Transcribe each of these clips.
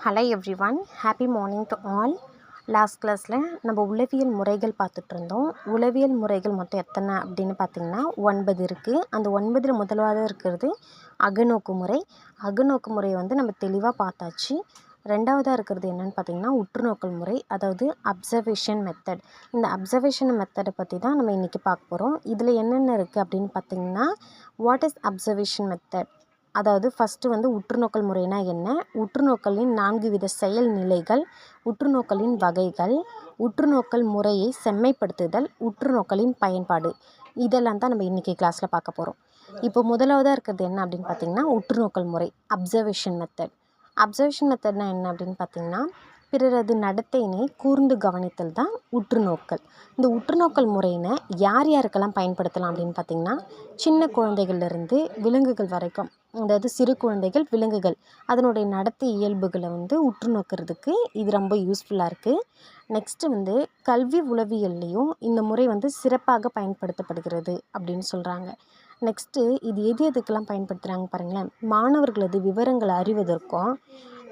Hello everyone happy morning to all last கிளாஸில் நம்ம உளவியல் முறைகள் பார்த்துட்டு இருந்தோம். உளவியல் முறைகள் மொத்தம் எத்தனை அப்படின்னு பார்த்திங்கன்னா ஒன்பது இருக்குது அந்த ஒன்பதில் முதலாவது இருக்கிறது அகநோக்கு முறை. அகநோக்கு முறையை வந்து நம்ம தெளிவாக பார்த்தாச்சு. ரெண்டாவதாக இருக்கிறது என்னென்னு பார்த்தீங்கன்னா உற்றுநோக்கல் முறை அதாவது அப்சர்வேஷன் மெத்தட் இந்த அப்சர்வேஷன் மெத்தடை பற்றி தான் நம்ம இன்றைக்கி பார்க்க போகிறோம் இதில் என்னென்ன இருக்குது அப்படின்னு பார்த்தீங்கன்னா வாட் இஸ் அப்சர்வேஷன் மெத்தட் அதாவது ஃபஸ்ட்டு வந்து உற்றுநோக்கல் முறைனா என்ன? உற்றுநோக்கலின் நான்கு வித செயல் நிலைகள் உற்றுநோக்கலின் வகைகள் உற்றுநோக்கல் முறையை செம்மைப்படுத்துதல் உற்றுநோக்கலின் பயன்பாடு. இதெல்லாம் தான் நம்ம இன்றைக்கி கிளாஸில் பார்க்க போகிறோம் இப்போ முதலாவதாக இருக்கிறது என்ன அப்படின்னு பார்த்தீங்கன்னா உற்றுநோக்கல் முறை அப்சர்வேஷன் மெத்தட் அப்சர்வேஷன் மெத்தட்னா என்ன அப்படின்னு பார்த்தீங்கன்னா பிறரது நடத்தையினை கூர்ந்து கவனித்தல் தான் உற்றுநோக்கல். இந்த உற்றுநோக்கல் முறையினை யார் யாருக்கெல்லாம் பயன்படுத்தலாம் அப்படின்னு பார்த்தீங்கன்னா சின்ன குழந்தைகள்லேருந்து விலங்குகள் வரைக்கும் அதாவது சிறு குழந்தைகள் விலங்குகள் அதனுடைய நடத்தை இயல்புகளை வந்து உற்று நோக்கிறதுக்கு இது ரொம்ப யூஸ்ஃபுல்லாக இருக்குது நெக்ஸ்ட்டு வந்து கல்வி உளவியல்லையும் இந்த முறை வந்து சிறப்பாக பயன்படுத்தப்படுகிறது அப்படின்னு சொல்கிறாங்க நெக்ஸ்ட்டு இது எது எதுக்கெல்லாம் பயன்படுத்துகிறாங்க பாருங்களேன் மாணவர்களது விவரங்களை அறிவதற்கும்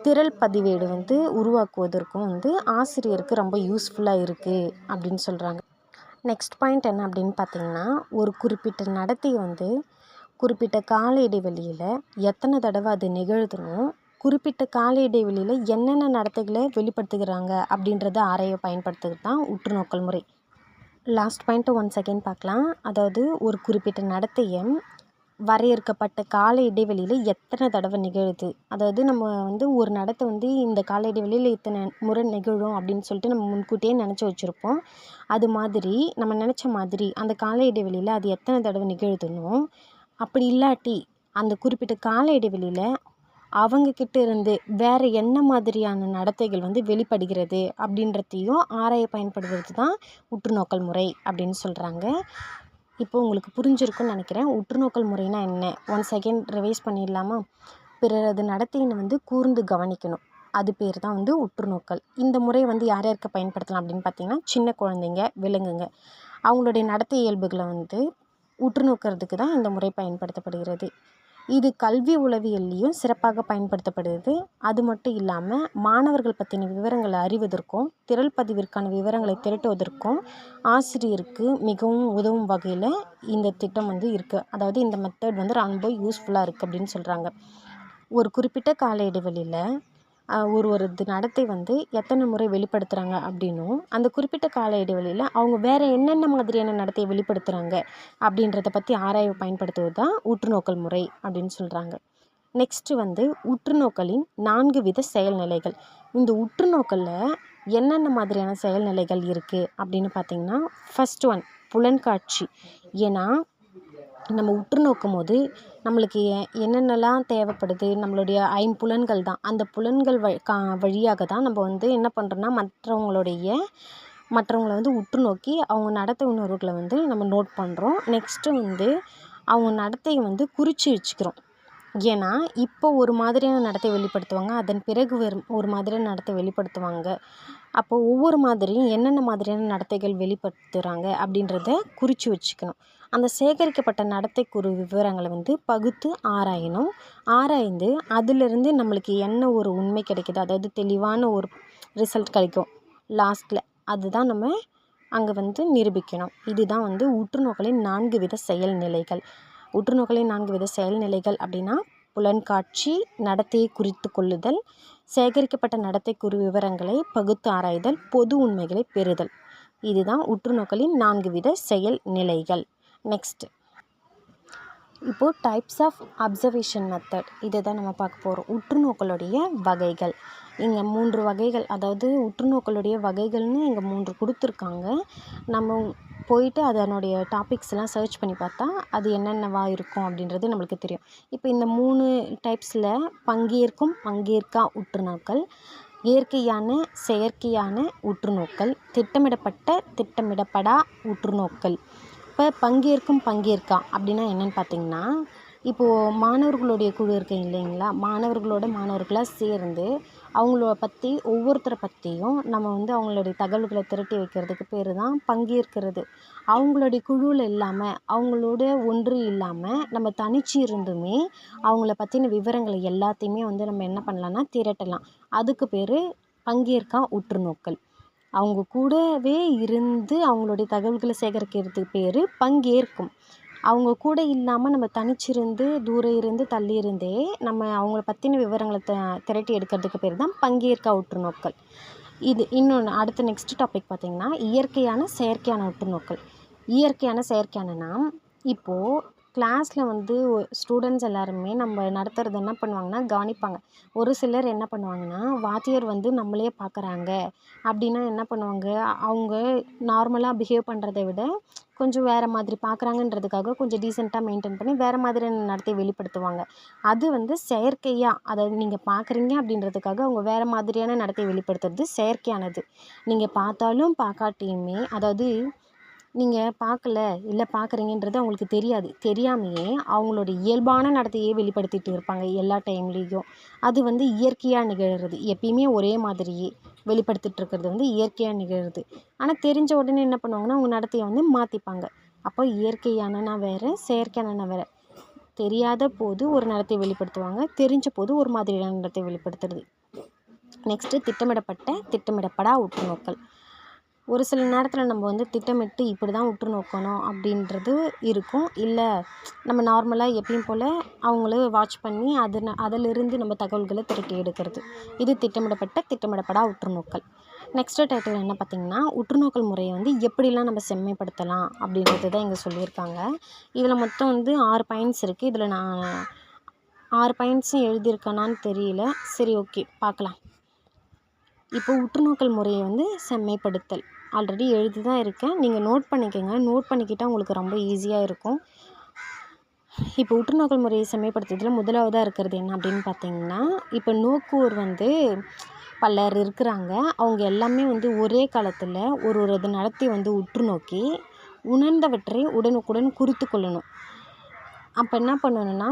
திரள் பதிவேடு வந்து உருவாக்குவதற்கும் வந்து ஆசிரியருக்கு ரொம்ப யூஸ்ஃபுல்லாக இருக்குது அப்படின்னு சொல்கிறாங்க நெக்ஸ்ட் பாயிண்ட் என்ன அப்படின்னு பார்த்தீங்கன்னா ஒரு குறிப்பிட்ட நடத்தையை வந்து குறிப்பிட்ட கால இடைவெளியில் எத்தனை தடவை அது நிகழ்த்தணும் குறிப்பிட்ட கால இடைவெளியில் என்னென்ன நடத்தைகளை வெளிப்படுத்துகிறாங்க அப்படின்றத ஆராய பயன்படுத்துகிறது தான் உற்றுநோக்கல் முறை. லாஸ்ட் பாயிண்ட்டு ஒன் செகண்ட் பார்க்கலாம் அதாவது ஒரு குறிப்பிட்ட நடத்தையை வரையறுக்கப்பட்ட கால இடைவெளியில் எத்தனை தடவை நிகழுது? அதாவது நம்ம வந்து ஒரு நடத்தை வந்து இந்த கால இடைவெளியில் இத்தனை முறை நிகழும் அப்படின்னு சொல்லிட்டு நம்ம முன்கூட்டியே நினச்சி வச்சுருப்போம். அது மாதிரி நம்ம நினச்ச மாதிரி அந்த கால இடைவெளியில் அது எத்தனை தடவை நிகழுதுன்னும் அப்படி இல்லாட்டி அந்த குறிப்பிட்ட கால இடைவெளியில் அவங்கக்கிட்ட இருந்து வேறு என்ன மாதிரியான நடத்தைகள் வந்து வெளிப்படுகிறது அப்படின்றதையும் ஆராய பயன்படுகிறது தான் உற்றுநோக்கல் முறை அப்படின்னு சொல்கிறாங்க இப்போ உங்களுக்கு புரிஞ்சிருக்குன்னு நினைக்கிறேன். உற்றுநோக்கல் முறைனா என்ன? ஒன் செகண்ட் ரிவைஸ் பண்ணிடலாமா? பிறரது நடத்தையினை வந்து கூர்ந்து கவனிக்கணும். அது பேர் தான் வந்து உற்றுநோக்கல். இந்த முறை வந்து யார் யாருக்கு பயன்படுத்தலாம் அப்படின்னு பார்த்தீங்கன்னா சின்ன குழந்தைங்க விலங்குங்க. அவங்களுடைய நடத்தை இயல்புகளை வந்து உற்று நோக்கிறதுக்கு தான் இந்த முறை பயன்படுத்தப்படுகிறது. இது கல்வி உளவியல்லையும் சிறப்பாக பயன்படுத்தப்படுது. அது மட்டும் இல்லாமல் மாணவர்கள் பற்றின விவரங்களை அறிவதற்கும் திரள் பதிவிற்கான விவரங்களை திரட்டுவதற்கும் ஆசிரியருக்கு மிகவும் உதவும் வகையில் இந்த திட்டம் வந்து இருக்குது அதாவது இந்த மெத்தட் வந்து ரொம்ப யூஸ்ஃபுல்லாக இருக்குது அப்படின்னு சொல்கிறாங்க ஒரு குறிப்பிட்ட கால இடைவெளியில் ஒரு ஒரு நடத்தை வந்து எத்தனை முறை வெளிப்படுத்துகிறாங்க அப்படின்னும் அந்த குறிப்பிட்ட கால இடைவெளியில் அவங்க வேறு என்னென்ன மாதிரியான நடத்தையை வெளிப்படுத்துகிறாங்க அப்படின்றத பற்றி ஆராய பயன்படுத்துவது தான் உற்றுநோக்கல் முறை அப்படின்னு சொல்கிறாங்க நெக்ஸ்ட்டு வந்து உற்றுநோக்கலின் நான்கு வித செயல்நிலைகள். இந்த உற்றுநோக்கலில் என்னென்ன மாதிரியான செயல்நிலைகள் இருக்குது அப்படின்னு பார்த்தீங்கன்னா ஃபஸ்ட் ஒன் புலன்காட்சி. ஏன்னா நம்ம உற்று நோக்கும் போது நம்மளுக்கு எ என்னென்னலாம் தேவைப்படுது நம்மளுடைய ஐம்புலன்கள் தான். அந்த புலன்கள் வ கா வழியாக தான் நம்ம வந்து என்ன பண்ணுறோன்னா மற்றவங்களுடைய மற்றவங்கள வந்து உற்று நோக்கி அவங்க நடத்தை உணர்வுகளை வந்து நம்ம நோட் பண்ணுறோம் நெக்ஸ்ட்டு வந்து அவங்க நடத்தையை வந்து குறித்து வச்சுக்கிறோம். ஏன்னா இப்போ ஒரு மாதிரியான நடத்தை வெளிப்படுத்துவாங்க அதன் பிறகு வேறு ஒரு மாதிரியான நடத்தை வெளிப்படுத்துவாங்க. அப்போ ஒவ்வொரு மாதிரியும் என்னென்ன மாதிரியான நடத்தைகள் வெளிப்படுத்துகிறாங்க அப்படின்றத குறித்து வச்சுக்கணும். அந்த சேகரிக்கப்பட்ட நடத்தை குறு விவரங்களை வந்து பகுத்து ஆராயணும். ஆராய்ந்து அதிலிருந்து நம்மளுக்கு என்ன ஒரு உண்மை கிடைக்கிது அதாவது தெளிவான ஒரு ரிசல்ட் கிடைக்கும். லாஸ்ட்டில் அதுதான் நம்ம அங்கே வந்து நிரூபிக்கணும். இதுதான் வந்து உற்றுநோக்கலின் நான்கு வித செயல்நிலைகள். உற்றுநோக்கலின் நான்கு வித செயல்நிலைகள் அப்படின்னா புலன்காட்சி நடத்தையை குறித்து கொள்ளுதல் சேகரிக்கப்பட்ட நடத்தை குறி விவரங்களை பகுத்து ஆராய்தல் பொது உண்மைகளை பெறுதல். இதுதான் உற்றுநோக்கலின் நான்கு வித செயல் நிலைகள். நெக்ஸ்ட் இப்போது டைப்ஸ் ஆஃப் அப்சர்வேஷன் மெத்தட் இதை தான் நம்ம பார்க்க போகிறோம் உற்றுநோக்கலுடைய வகைகள். இங்கே மூன்று வகைகள் அதாவது உற்றுநோக்களுடைய வகைகள்னு இங்கே மூன்று கொடுத்துருக்காங்க. நம்ம போயிட்டு அதனுடைய டாபிக்ஸ்லாம் சர்ச் பண்ணி பார்த்தா அது என்னென்னவா இருக்கும் அப்படின்றது நம்மளுக்கு தெரியும். இப்போ இந்த மூணு டைப்ஸில் பங்கேற்கும் பங்கேற்கா உற்றுநோக்கள் இயற்கையான செயற்கையான உற்றுநோக்கள் திட்டமிடப்பட்ட திட்டமிடப்படா உற்றுநோக்கள். இப்போ பங்கேற்கும் பங்கேற்கா அப்படின்னா என்னென்னு பார்த்தீங்கன்னா இப்போது மாணவர்களுடைய குழு இருக்கு இல்லைங்களா? மாணவர்களோட மாணவர்களாக சேர்ந்து அவங்கள பற்றி ஒவ்வொருத்தரை பற்றியும் நம்ம வந்து அவங்களுடைய தகவல்களை திரட்டி வைக்கிறதுக்கு பேர் தான் பங்கேற்கிறது. அவங்களுடைய குழுவில் இல்லாமல் அவங்களோட ஒன்று இல்லாமல் நம்ம தனிச்சு இருந்துமே அவங்கள பற்றின விவரங்களை எல்லாத்தையுமே வந்து நம்ம என்ன பண்ணலான்னா திரட்டலாம். அதுக்கு பேர் பங்கேற்கா உற்றுநோக்கல். அவங்க கூடவே இருந்து அவங்களுடைய தகவல்களை சேகரிக்கிறதுக்கு பேர் பங்கேற்கும். அவங்க கூட இல்லாமல் நம்ம தனிச்சிருந்து தூரம் இருந்து தள்ளி இருந்தே நம்ம அவங்கள பற்றின விவரங்களை த திரட்டி எடுக்கிறதுக்கு பேர் தான் பங்கேற்க உற்றுநோக்கல். இது இன்னொன்று அடுத்த நெக்ஸ்ட் டாபிக் பார்த்திங்கன்னா இயற்கையான செயற்கையான உற்றுநோக்கல். இயற்கையான செயற்கையானனா இப்போது கிளாஸில் வந்து ஸ்டூடெண்ட்ஸ் எல்லாருமே நம்ம நடத்துகிறது என்ன பண்ணுவாங்கன்னா கவனிப்பாங்க. ஒரு சிலர் என்ன பண்ணுவாங்கன்னா வாத்தியார் வந்து நம்மளையே பார்க்குறாங்க அப்படின்னா என்ன பண்ணுவாங்க? அவங்க நார்மலாக பிஹேவ் பண்ணுறத விட கொஞ்சம் வேறு மாதிரி பார்க்குறாங்கன்றதுக்காக கொஞ்சம் டீசெண்டாக மெயின்டைன் பண்ணி வேறு மாதிரியான நடத்தை வெளிப்படுத்துவாங்க. அது வந்து செயற்கையாக அதாவது நீங்கள் பார்க்குறீங்க அப்படின்றதுக்காக அவங்க வேறு மாதிரியான நடத்தை வெளிப்படுத்துறது செயற்கையானது. நீங்கள் பார்த்தாலும் பார்க்காட்டியுமே அதாவது நீங்கள் பார்க்கல இல்லை பார்க்குறீங்கன்றது அவங்களுக்கு தெரியாது. தெரியாமையே அவங்களோட இயல்பான நடத்தையே வெளிப்படுத்திட்டு இருப்பாங்க எல்லா டைம்லேயும். அது வந்து இயற்கையாக நிகழ்கிறது எப்பயுமே ஒரே மாதிரியே வெளிப்படுத்திட்டு இருக்கிறது வந்து இயற்கையாக நிகழ்கிறது ஆனால் தெரிஞ்ச உடனே என்ன பண்ணுவாங்கன்னா அவங்க நடத்தையை வந்து மாற்றிப்பாங்க அப்போ இயற்கையானனா வேறு செயற்கையானனா வேறு. தெரியாத போது ஒரு நடத்தை வெளிப்படுத்துவாங்க. தெரிஞ்ச போது ஒரு மாதிரியான நடத்தை வெளிப்படுத்துறது. நெக்ஸ்ட்டு திட்டமிடப்பட்ட திட்டமிடப்படா உற்றுநோக்கல் ஒரு சில நேரத்தில் நம்ம வந்து திட்டமிட்டு இப்படி தான் உற்று நோக்கணும் அப்படின்றது இருக்கும். இல்லை நம்ம நார்மலாக எப்பயும் போல் அவங்கள வாட்ச் பண்ணி அது அதிலிருந்து நம்ம தகவல்களை திரட்டி எடுக்கிறது. இது திட்டமிடப்பட்ட திட்டமிடப்படா உற்றுநோக்கல் நெக்ஸ்ட்டு டைட்டில் என்ன பார்த்திங்கன்னா உற்றுநோக்கல் முறையை வந்து எப்படிலாம் நம்ம செம்மைப்படுத்தலாம் அப்படின்றது தான் இங்கே சொல்லியிருக்காங்க. இதில் மொத்தம் வந்து ஆறு பாயிண்ட்ஸ் இருக்குது இதில் நான் ஆறு பாயிண்ட்ஸும் எழுதியிருக்கேனான்னு தெரியல. சரி ஓகே பார்க்கலாம். இப்போ உற்றுநோக்கல் முறையை வந்து செம்மைப்படுத்தல். ஆல்ரெடி எழுதி தான் இருக்கேன். நீங்கள் நோட் பண்ணிக்கோங்க. நோட் பண்ணிக்கிட்டால் உங்களுக்கு ரொம்ப ஈஸியாக இருக்கும். இப்போ உற்றுநோக்கல் முறையை செம்மைப்படுத்துறதுல முதலாவதாக இருக்கிறது என்ன அப்படின்னு பார்த்தீங்கன்னா இப்போ நோக்குவோர் வந்து பலர் இருக்கிறாங்க. அவங்க எல்லாமே வந்து ஒரே காலத்தில் ஒரு ஒரு இது நடத்தி வந்து உற்று நோக்கி உணர்ந்தவற்றை உடனுக்குடன் குறித்து கொள்ளணும். அப்போ என்ன பண்ணணுன்னா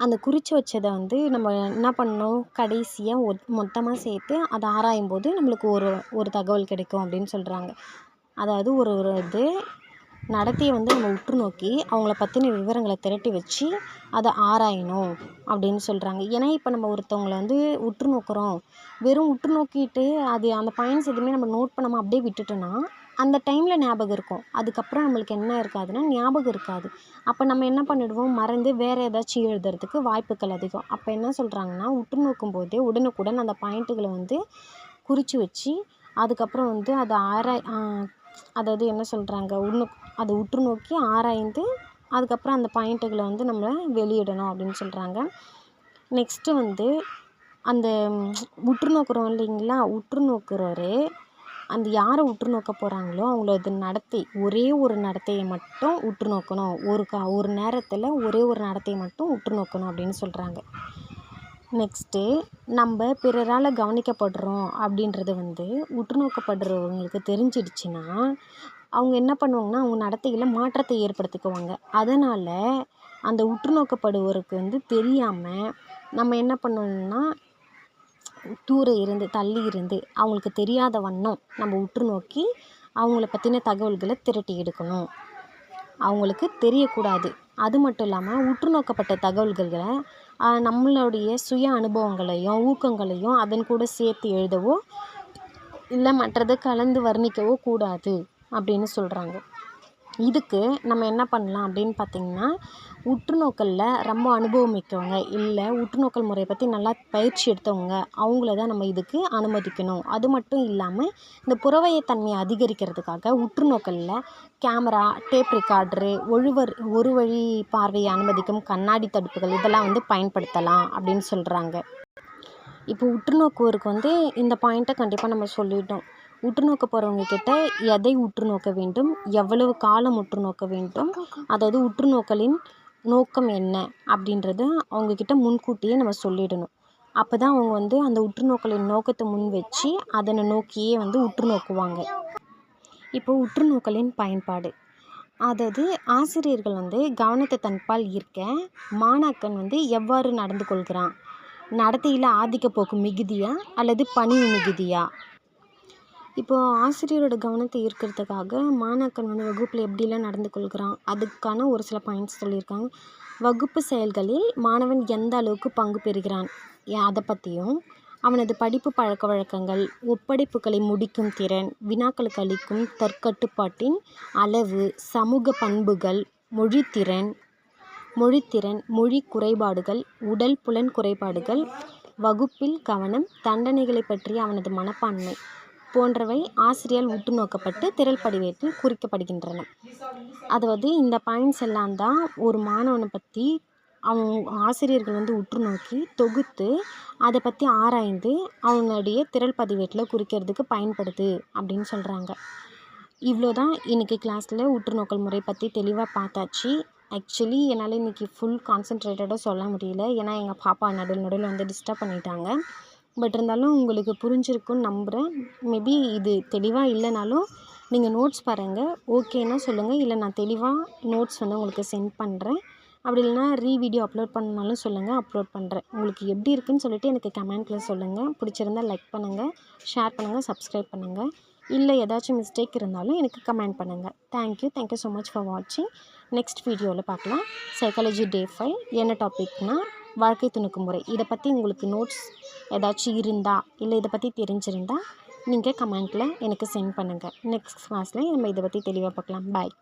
அந்த குறித்து வச்சதை வந்து நம்ம என்ன பண்ணணும்? கடைசியாக ஒத் மொத்தமாக சேர்த்து அதை ஆராயும் போது நம்மளுக்கு ஒரு ஒரு தகவல் கிடைக்கும் அப்படின்னு சொல்கிறாங்க அதாவது ஒரு ஒரு இது நடத்தையை வந்து நம்ம உற்று நோக்கி அவங்கள பற்றின விவரங்களை திரட்டி வச்சு அதை ஆராயணும் அப்படின்னு சொல்கிறாங்க ஏன்னா இப்போ நம்ம ஒருத்தவங்களை வந்து உற்று நோக்குறோம். வெறும் உற்று நோக்கிட்டு அது அந்த பாயிண்ட்ஸ் எதுவுமே நம்ம நோட் பண்ணாமல் அப்படியே விட்டுட்டோன்னா அந்த டைமில் ஞாபகம் இருக்கும். அதுக்கப்புறம் நம்மளுக்கு என்ன இருக்காதுன்னா ஞாபகம் இருக்காது. அப்போ நம்ம என்ன பண்ணிடுவோம்? மறந்து வேறு ஏதாச்சும் எழுதுறதுக்கு வாய்ப்புகள் அதிகம். அப்போ என்ன சொல்கிறாங்கன்னா உற்று நோக்கும் போதே உடனுக்குடன் அந்த பாயிண்ட்டுகளை வந்து குறித்து வச்சு அதுக்கப்புறம் வந்து அதை ஆராய் அதாவது என்ன சொல்கிறாங்க உன்னு அதை உற்று நோக்கி ஆராய்ந்து அதுக்கப்புறம் அந்த பாயிண்ட்டுகளை வந்து நம்ம வெளியிடணும் அப்படின்னு சொல்கிறாங்க நெக்ஸ்ட்டு வந்து அந்த உற்று நோக்குறோம் இல்லைங்களா? உற்று நோக்குறவர் அந்த யாரை உற்று நோக்க போகிறாங்களோ அவங்களது நடத்தை ஒரே ஒரு நடத்தையை மட்டும் உற்று நோக்கணும் ஒரு கா ஒரு நேரத்தில் ஒரே ஒரு நடத்தையை மட்டும் உற்று நோக்கணும் அப்படின்னு சொல்கிறாங்க நெக்ஸ்ட்டு நம்ம பிறரால் கவனிக்கப்படுறோம் அப்படின்றது வந்து உற்று நோக்கப்படுறவங்களுக்கு தெரிஞ்சிடுச்சுன்னா அவங்க என்ன பண்ணுவாங்கன்னா அவங்க நடத்தையில் மாற்றத்தை ஏற்படுத்திக்குவாங்க. அதனால் அந்த உற்று நோக்கப்படுவோருக்கு வந்து தெரியாமல் நம்ம என்ன பண்ணணும்னா தூரம் இருந்து தள்ளி இருந்து அவங்களுக்கு தெரியாத வண்ணம் நம்ம உற்று நோக்கி அவங்கள பற்றின தகவல்களை திரட்டி எடுக்கணும். அவங்களுக்கு தெரியக்கூடாது. அது மட்டும் இல்லாமல் உற்று நோக்கப்பட்ட தகவல்களை நம்மளுடைய சுய அனுபவங்களையும் ஊக்கங்களையும் அதன் கூட சேர்த்து எழுதவோ இல்லை மற்றதை கலந்து வர்ணிக்கவோ கூடாது அப்படின்னு சொல்கிறாங்க இதுக்கு நம்ம என்ன பண்ணலாம் அப்படின்னு பார்த்திங்கன்னா உற்றுநோக்கலில் ரொம்ப அனுபவம் மிக்கவங்க இல்லை உற்றுநோக்கல் முறையை பற்றி நல்லா பயிற்சி எடுத்தவங்க அவங்கள தான் நம்ம இதுக்கு அனுமதிக்கணும். அது மட்டும் இல்லாமல் இந்த புறவயத்தன்மையை அதிகரிக்கிறதுக்காக உற்றுநோக்கலில் கேமரா டேப் ரெக்கார்டரு ஒழுவர் ஒரு வழி பார்வையை அனுமதிக்கும் கண்ணாடி தடுப்புகள் இதெல்லாம் வந்து பயன்படுத்தலாம் அப்படின்னு சொல்கிறாங்க இப்போ உற்றுநோக்குவோருக்கு வந்து இந்த பாயிண்ட்டை கண்டிப்பாக நம்ம சொல்லிட்டோம். உற்று நோக்க போகிறவங்க கிட்ட எதை உற்று நோக்க வேண்டும்? எவ்வளவு காலம் உற்று நோக்க வேண்டும்? அதாவது உற்று நோக்கலின் நோக்கம் என்ன? அப்படின்றத அவங்கக்கிட்ட முன்கூட்டியே நம்ம சொல்லிடணும். அப்போ தான் அவங்க வந்து அந்த உற்று நோக்கலின் நோக்கத்தை முன் வச்சு அதனை நோக்கியே வந்து உற்று நோக்குவாங்க இப்போ உற்று நோக்கலின் பயன்பாடு. அதாவது ஆசிரியர்கள் வந்து கவனத்தை தன்பால் ஈர்க்க மாணாக்கன் வந்து எவ்வாறு நடந்து கொள்கிறான்? நடத்தையில் ஆதிக்கப்போக்கு மிகுதியா? அல்லது பணிவு மிகுதியா? இப்போது ஆசிரியரோட கவனத்தை ஈர்க்கிறதுக்காக மாணாக்கன் வந்து வகுப்பில் எப்படிலாம் நடந்து கொள்கிறான் அதுக்கான ஒரு சில பாயிண்ட்ஸ் சொல்லியிருக்காங்க. வகுப்பு செயல்களில் மாணவன் எந்த அளவுக்கு பங்கு பெறுகிறான்? அதை பற்றியும் அவனது படிப்பு பழக்க வழக்கங்கள் ஒப்படைப்புகளை முடிக்கும் திறன் வினாக்களுக்கு அளிக்கும் தற்கட்டுப்பாட்டின் அளவு சமூக பண்புகள் மொழித்திறன் மொழித்திறன் மொழி குறைபாடுகள் உடல் புலன் குறைபாடுகள் வகுப்பில் கவனம் தண்டனைகளை பற்றிய அவனது மனப்பான்மை. போன்றவை ஆசிரியால் உற்று நோக்கப்பட்டு திரள் படிவேட்டில் குறிக்கப்படுகின்றன. அதாவது இந்த பாயிண்ட்ஸ் எல்லாம் தான் ஒரு மாணவனை பற்றி அவங்க ஆசிரியர்கள் வந்து உற்று நோக்கி தொகுத்து அதை பற்றி ஆராய்ந்து அவனுடைய திரள் பதிவேட்டில் குறிக்கிறதுக்கு பயன்படுது அப்படின்னு சொல்கிறாங்க இவ்வளோ தான் இன்றைக்கி கிளாஸில் உற்று நோக்கல் முறை பற்றி தெளிவாக பார்த்தாச்சு. ஆக்சுவலி என்னால் இன்றைக்கி ஃபுல் கான்சென்ட்ரேட்டடாக சொல்ல முடியல. ஏன்னா எங்கள் பாப்பா நடுவில் நடுவில் வந்து டிஸ்டர்ப் பண்ணிட்டாங்க. பட் இருந்தாலும் உங்களுக்கு புரிஞ்சிருக்குன்னு நம்புகிறேன் மேபி இது தெளிவாக இல்லைனாலும் நீங்கள் நோட்ஸ் பாருங்கள் ஓகேன்னா சொல்லுங்கள் இல்லை நான் தெளிவாக நோட்ஸ் வந்து உங்களுக்கு சென்ட் பண்ணுறேன் அப்படி இல்லைனா ரீ வீடியோ அப்லோட் பண்ணாலும் சொல்லுங்கள் அப்லோட் பண்ணுறேன் உங்களுக்கு எப்படி இருக்குன்னு சொல்லிட்டு எனக்கு கமெண்ட்டில் சொல்லுங்கள் பிடிச்சிருந்தா லைக் பண்ணுங்கள் ஷேர் பண்ணுங்கள் சப்ஸ்கிரைப் பண்ணுங்கள் இல்லை ஏதாச்சும் மிஸ்டேக் இருந்தாலும் எனக்கு கமெண்ட் பண்ணுங்கள் thank you thank you so much for வாட்சிங் நெக்ஸ்ட் வீடியோவில் பார்க்கலாம். சைக்காலஜி டே ஃபைவ் என்ன டாபிக்னால் வாழ்க்கை துணுக்கு முறை. இதை பற்றி உங்களுக்கு நோட்ஸ் ஏதாச்சும் இருந்தால் இல்லை இதை பற்றி தெரிஞ்சிருந்தா நீங்கள் கமெண்ட்டில் எனக்கு சென்ட் பண்ணுங்கள் நெக்ஸ்ட் கிளாஸில் நம்ம இதை பற்றி தெளிவாக பார்க்கலாம். பாய்